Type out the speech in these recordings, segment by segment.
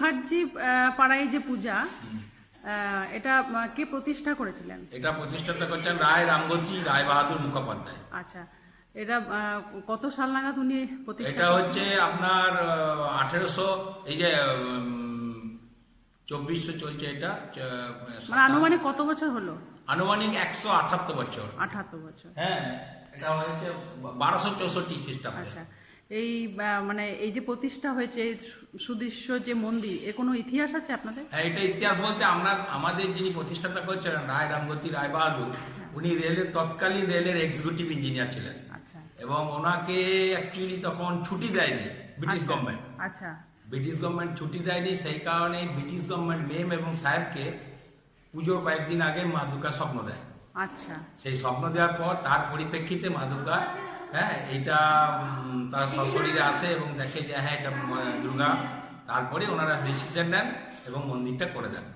মুখার্জি পাড়ায় যে পূজা এটা কে প্রতিষ্ঠা করেছিলেন? এটা প্রতিষ্ঠাতা করছেন রায় রামগতি রায় বাহাদুর মুখোপাধ্যায়। আচ্ছা এটা কত সাল নাগাদ উনি প্রতিষ্ঠা এটা হচ্ছে আপনার আঠেরোশো এই যে চব্বিশশো চলছে এটা মানে আনুমানিক কত বছর হলো? আনুমানিক একশো আঠাত্তর বছর। আঠাত্তর বছর। হ্যাঁ এটা হয়েছে বারোশো চৌষট্টি খ্রিস্টাব্দে। আচ্ছা এই মানে এই যে প্রতিষ্ঠা হয়েছে সুদৃশ্য যে মন্দির এর কোনো ইতিহাস আছে আপনাদের? হ্যাঁ এটা ইতিহাস বলতে আমরা আমাদের যিনি প্রতিষ্ঠাতা করছিলেন রায় রামগতি রায় বাহাদুর উনি রেলের তৎকালীন রেলের এক্সিকিউটিভ ইঞ্জিনিয়ার ছিলেন। আচ্ছা। এবং ওনাকে অ্যাকচুয়ালি তখন ছুটি দেয়নি ব্রিটিশ আচ্ছা, গভর্নমেন্ট আচ্ছা। ব্রিটিশ গভর্নমেন্ট ছুটি দেয়নি সেই কারণে ব্রিটিশ গভর্নমেন্ট মেম এবং সাহেবকে পুজোর কয়েকদিন আগে মা দুর্গা স্বপ্ন দেয়। আচ্ছা। সেই স্বপ্ন দেওয়ার পর তার পরিপ্রেক্ষিতে মা দুর্গা হ্যাঁ এইটা তারা সশরীরে আসে এবং দেখে যে হ্যাঁ এটা দুর্গা। তারপরে ওনারা ডিসিশন নেন এবং মন্দিরটা করে দেন।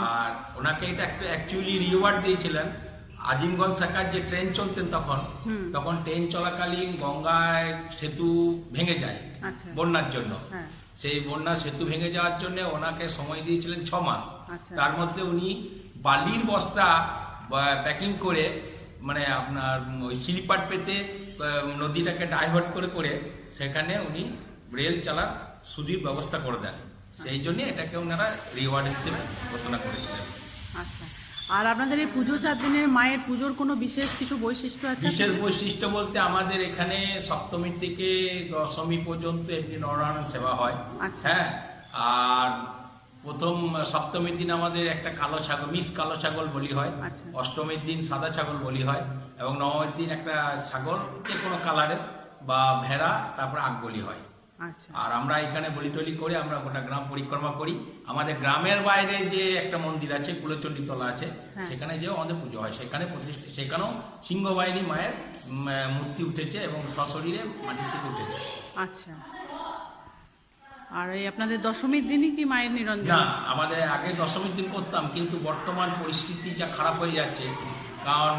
আর ওনাকে এটা একটা অ্যাকচুয়ালি রিওয়ার্ড দিয়েছিলেন। আজিমগঞ্জ শাখার যে ট্রেন চলতেন তখন তখন ট্রেন চলাকালীন গঙ্গায় সেতু ভেঙে যায় আচ্ছা। বন্যার জন্য। হ্যাঁ। সেই বন্যা সেতু ভেঙে যাওয়ার জন্য ওনাকে সময় দিয়েছিলেন ছ মাস। আচ্ছা। তার মধ্যে উনি বালির বস্তা প্যাকিং করে মানে আপনার ওই স্লিপার পেতে নদীটাকে ডাইভার্ট করে করে সেখানে উনি রেল চালার সুদীর ব্যবস্থা করে দেন। সেই জন্য এটাকে ওনারা রিওয়ার্ড হিসেবে ঘোষণা করেছিলেন। আচ্ছা। আর আপনাদের এই পুজো চার দিনের মায়ের পুজোর কোনো বিশেষ কিছু বৈশিষ্ট্য আছে? বিশেষ বৈশিষ্ট্য বলতে আমাদের এখানে সপ্তমী থেকে দশমী পর্যন্ত এমনি নরনারায়ণ সেবা হয়। আচ্ছা। হ্যাঁ আর প্রথম সপ্তমীর দিন আমাদের একটা কালো ছাগল মিস কালো ছাগল বলি হয়। আচ্ছা। অষ্টমীর দিন সাদা ছাগল বলি হয় এবং নবমীর দিন একটা ছাগল যে কোনো কালারের বা ভেড়া তারপর আগ বলি হয়। আচ্ছা। আর আমরা এখানে বলি টলি করে আমরা গোটা গ্রাম পরিক্রমা করি। আমাদের গ্রামের বাইরে যে একটা মন্দির আছে কুলচণ্ডী তলা আছে হ্যাঁ। সেখানে যেও আমাদের পুজো হয়। সেখানে প্রতিষ্ঠা সেখানেও সিংহবাহিনী মায়ের মূর্তি উঠেছে এবং সশরীরে মাটির থেকে উঠেছে। আচ্ছা। আর এই আপনাদের দশমীর দিনই কি মায়ের নিরঞ্জন? না আমাদের আগে দশমীর দিন করতাম কিন্তু বর্তমান পরিস্থিতি যা খারাপ হয়ে যাচ্ছে কারণ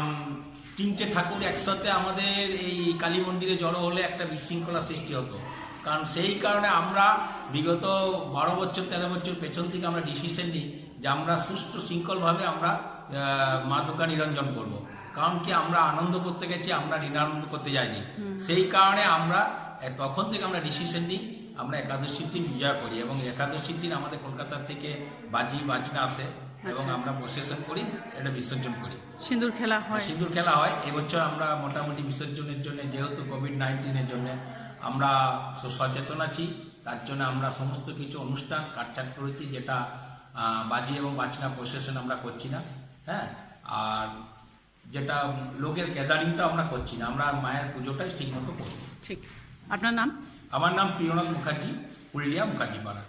তিনটে ঠাকুর একসাথে আমাদের এই কালী মন্দিরে জড়ো হলে একটা বিশৃঙ্খলা সৃষ্টি হতো। কারণ সেই কারণে আমরা বিগত বারো বছর তেরো বছর পেছন থেকে আমরা ডিসিশন নিই যে আমরা সুস্থ শৃঙ্খলভাবে আমরা মা দুর্গা নিরঞ্জন করব। কারণ কি আমরা আনন্দ করতে গেছি আমরা নিরানন্দ করতে যাইনি। সেই কারণে আমরা তখন থেকে আমরা ডিসিশন নিই আমরা একাদশীর দিন পূজা করি এবং একাদশীর দিন আমাদের কলকাতা থেকে বাজি বাজনা আসে এবং আচ্ছা। আমরা প্রসেশন করি এটা বিসর্জন করি। সিঁদুর খেলা হয়। সিঁদুর খেলা হয়। এবছর আমরা মোটামুটি বিসর্জনের জন্য যেহেতু কোভিড নাইন্টিনের জন্য আমরা সচেতন আছি তার জন্য আমরা সমস্ত কিছু অনুষ্ঠান কাটছাট করেছি যেটা বাজি এবং বাজনা প্রসেশন আমরা করছি না হ্যাঁ? আর যেটা লোকের গ্যাদারিংটা আমরা করছি না। আমরা মায়ের পুজোটাই ঠিকমতো করব ঠিক। আপনার নাম? আমার নাম প্রিয়নাথ মুখার্জি পুরুলিয়া মুখার্জি পাড়া।